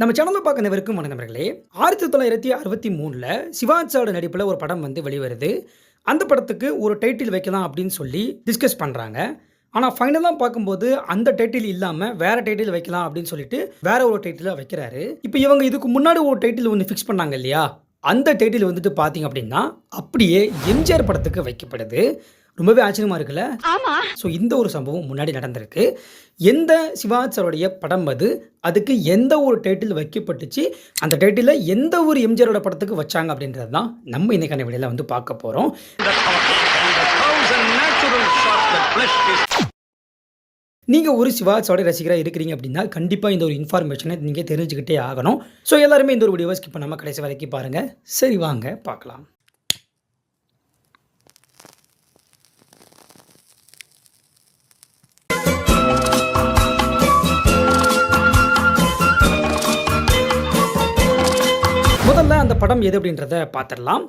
நம்ம சேனலில் பார்க்க அனைவருக்கும் வணக்கம் ஆயிரத்தி தொள்ளாயிரத்தி அறுபத்தி மூணில் சிவாஜியோட நடிப்பில் ஒரு படம் வந்து வெளிவருது. அந்த படத்துக்கு ஒரு டைட்டில் வைக்கலாம் அப்படின்னு சொல்லி டிஸ்கஸ் பண்ணுறாங்க ஆனால் ஃபைனலாக பார்க்கும்போது அந்த டைட்டில் இல்லாமல் வேறு டைட்டில் வைக்கலாம் அப்படின்னு சொல்லிட்டு வேற ஒரு டைட்டிலாக வைக்கிறாரு. இப்போ இவங்க இதுக்கு முன்னாடி ஒரு டைட்டில் ஒன்று ஃபிக்ஸ் பண்ணாங்க இல்லையா? அந்த டைட்டில் வந்துட்டு பார்த்தீங்க அப்படின்னா அப்படியே எம்ஜிஆர் படத்துக்கு வைக்கப்படுது. ரொம்பவே ஆச்சரியமா இருக்குல்ல? ஆமா. ஸோ இந்த ஒரு சம்பவம் முன்னாடி நடந்திருக்கு. எந்த சிவாஜ் சாருடைய படம் அது? அதுக்கு எந்த ஒரு டைட்டில் வைக்கப்பட்டுச்சு? அந்த டைட்டிலில் எந்த ஒரு எம்ஜிஆரோட படத்துக்கு வச்சாங்க அப்படின்றது தான் நம்ம இன்னைக்கான வீடியோவில் வந்து பார்க்க போகிறோம் நீங்கள் ஒரு சிவாஜ் சாருடைய ரசிகராக இருக்கிறீங்க அப்படின்னா கண்டிப்பாக இந்த ஒரு இன்ஃபர்மேஷனை நீங்கள் தெரிஞ்சுக்கிட்டே ஆகணும். ஸோ எல்லாருமே இந்த ஒரு வீடியோவை ஸ்கிப் பண்ணாமல் கடைசி வரைக்கும் பாருங்கள் சரி வாங்க பார்க்கலாம். அந்த படம் எது அப்படின்றத பார்த்துடலாம்.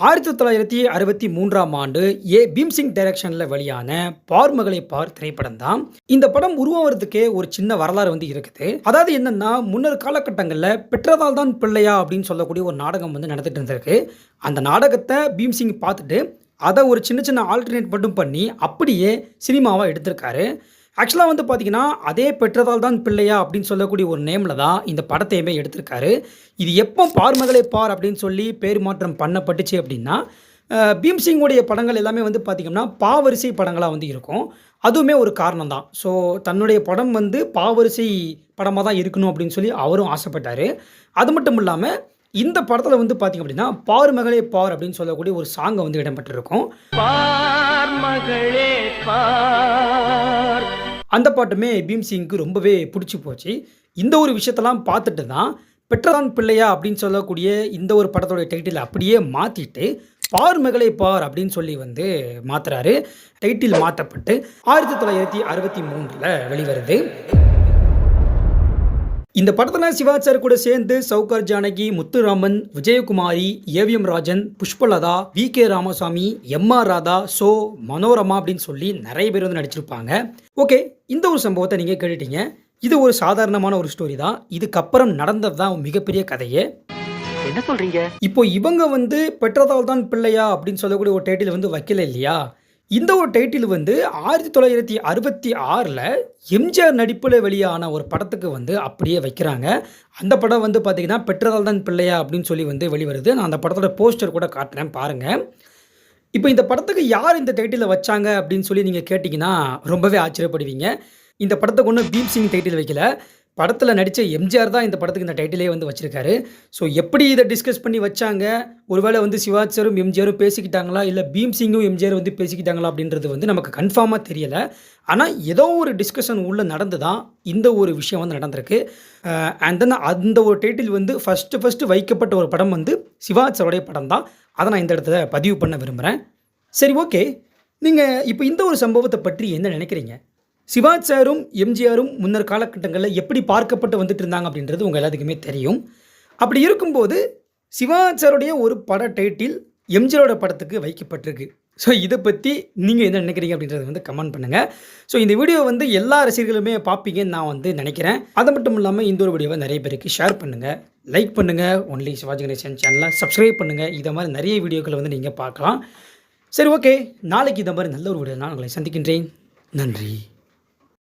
ஆயிரத்தி தொள்ளாயிரத்தி அறுபத்தி மூன்றாம் ஆண்டு ஏ. பீம்சிங் டைரக்ஷனில் வெளியான பார்மகளை பார் திரைப்படம் தான். இந்த படம் உருவாகிறதுக்கே ஒரு சின்ன வரலாறு வந்து இருக்குது. அதாவது என்னன்னா முன்னர் காலகட்டங்களில் பெற்றதால் தான் பிள்ளையா அப்படின்னு சொல்லக்கூடிய ஒரு நாடகம் வந்து நடந்துட்டு இருந்திருக்கு. அந்த நாடகத்தை பீம்சிங் பார்த்துட்டு அதை ஒரு சின்ன சின்ன ஆல்டர்னேட் மட்டும் பண்ணி அப்படியே சினிமாவாக எடுத்திருக்காரு. ஆக்சுவலாக வந்து பார்த்தீங்கன்னா அதே பெற்றதால் தான் பிள்ளையா அப்படின்னு சொல்லக்கூடிய ஒரு நேமில் தான் இந்த படத்தையுமே எடுத்திருக்காரு. இது எப்போ பார்மகளே பார் அப்படின்னு சொல்லி பேர் மாற்றம் பண்ணப்பட்டுச்சு அப்படின்னா பீம்சிங்குடைய படங்கள் எல்லாமே வந்து பார்த்திங்கன்னா பாவரிசை படங்களாக வந்து இருக்கும். அதுவுமே ஒரு காரணம் தான். ஸோ தன்னுடைய படம் வந்து பாவரிசை படமாக தான் இருக்கணும் அப்படின்னு சொல்லி அவரும் ஆசைப்பட்டார். அது மட்டும் இல்லாமல் இந்த படத்தில் வந்து பார்த்திங்க அப்படின்னா பார் மகளே பார் அப்படின்னு சொல்லக்கூடிய ஒரு சாங்கை வந்து இடம்பெற்றிருக்கும். பார் மகளே பார். அந்த பாட்டுமே பீம் சிங்க்கு ரொம்பவே பிடிச்சி போச்சு. இந்த ஒரு விஷயத்தெல்லாம் பார்த்துட்டு தான் பெற்றதான் பிள்ளையா அப்படின்னு சொல்லக்கூடிய இந்த ஒரு படத்தோடைய டைட்டில் அப்படியே மாற்றிட்டு பார் மகளை பார் அப்படின்னு சொல்லி வந்து மாத்துறாரு. டைட்டில் மாற்றப்பட்டு ஆயிரத்தி தொள்ளாயிரத்தி அறுபத்தி மூன்றில் வெளிவருது. இந்த படத்தில் சிவாஜி சார் கூட சேர்ந்து Sowcar Janaki Muthuraman Vijayakumari AVM Rajan Pushpalatha V K Ramasamy M R Radha Cho Manorama அப்படின்னு சொல்லி நிறைய பேர் வந்து நடிச்சிருப்பாங்க. ஓகே இந்த ஒரு சம்பவத்தை நீங்கள் கேட்டுட்டீங்க. இது ஒரு சாதாரணமான ஒரு ஸ்டோரி தான். இதுக்கப்புறம் நடந்தது தான் மிகப்பெரிய கதையே. என்ன சொல்றீங்க? இப்போ இவங்க வந்து பெற்றதால் தான் பிள்ளையா அப்படின்னு சொல்லக்கூடிய ஒரு டைட்டில் வந்து வைக்கல இல்லையா? இந்த ஒரு டைட்டில் வந்து ஆயிரத்தி தொள்ளாயிரத்தி அறுபத்தி ஆறில் எம்ஜிஆர் நடிப்பில் வெளியான ஒரு படத்துக்கு வந்து அப்படியே வைக்கிறாங்க. அந்த படம் வந்து பார்த்திங்கன்னா பெற்றதால் தான் பிள்ளையா அப்படின்னு சொல்லி வந்து வெளிவருது. நான் அந்த படத்தோட போஸ்டர் கூட காட்டுறேன் பாருங்கள் இப்போ இந்த படத்துக்கு யார் இந்த டைட்டிலில் வச்சாங்க அப்படின்னு சொல்லி நீங்கள் கேட்டிங்கன்னா ரொம்பவே ஆச்சரியப்படுவீங்க. இந்த படத்துக்கு ஒன்றும் தீப் சிங் டைட்டில் வைக்கல. படத்தில் நடித்த எம்ஜிஆர் தான் இந்த படத்துக்கு இந்த டைட்டிலே வந்து வச்சுருக்காரு. ஸோ எப்படி இதை டிஸ்கஸ் பண்ணி வச்சாங்க? ஒருவேளை வந்து சிவாஜ் சாரும் எம்ஜிஆரும் பேசிக்கிட்டாங்களா? இல்லை பீம் சிங்கும் எம்ஜிஆர் வந்து பேசிக்கிட்டாங்களா அப்படின்றது வந்து நமக்கு கன்ஃபார்மாக தெரியலை. ஆனால் ஏதோ ஒரு டிஸ்கஷன் உள்ளே நடந்து தான் இந்த ஒரு விஷயம் வந்து நடந்திருக்கு. அண்ட் தென் அந்த ஒரு டைட்டில் வந்து ஃபஸ்ட்டு ஃபஸ்ட்டு வைக்கப்பட்ட ஒரு படம் வந்து சிவாஜ் சாருடைய படம் தான். அதை நான் இந்த இடத்துல பதிவு பண்ண விரும்புகிறேன் சரி ஓகே நீங்கள் இப்போ இந்த ஒரு சம்பவத்தை பற்றி என்ன நினைக்கிறீங்க? சிவாஜ் சாரும் எம்ஜிஆரும் முன்னர் காலகட்டங்களில் எப்படி பார்க்கப்பட்டு வந்துட்டு இருந்தாங்க அப்படின்றது உங்கள் எல்லாத்துக்குமே தெரியும். அப்படி இருக்கும்போது சிவாஜ் சாருடைய ஒரு பட டைட்டில் எம்ஜிஆரோட படத்துக்கு வைக்கப்பட்டிருக்கு. ஸோ இதை பற்றி நீங்கள் என்ன நினைக்கிறீங்க அப்படின்றத வந்து கமெண்ட் பண்ணுங்கள் ஸோ இந்த வீடியோ வந்து எல்லா ரசிகர்களுமே பார்ப்பீங்கன்னு நான் வந்து நினைக்கிறேன். அது மட்டும் இல்லாமல் இந்த ஒரு வீடியோவை நிறைய பேருக்கு ஷேர் பண்ணுங்கள் லைக் பண்ணுங்கள் ஒன்லி சிவாஜி கணேசன் சேனலை சப்ஸ்கிரைப் பண்ணுங்கள் இதை மாதிரி நிறைய வீடியோக்களை வந்து நீங்கள் பார்க்கலாம். சரி ஓகே நாளைக்கு இந்த மாதிரி நல்ல ஒரு வீடியோ நான் உங்களை சந்திக்கின்றேன். நன்றி.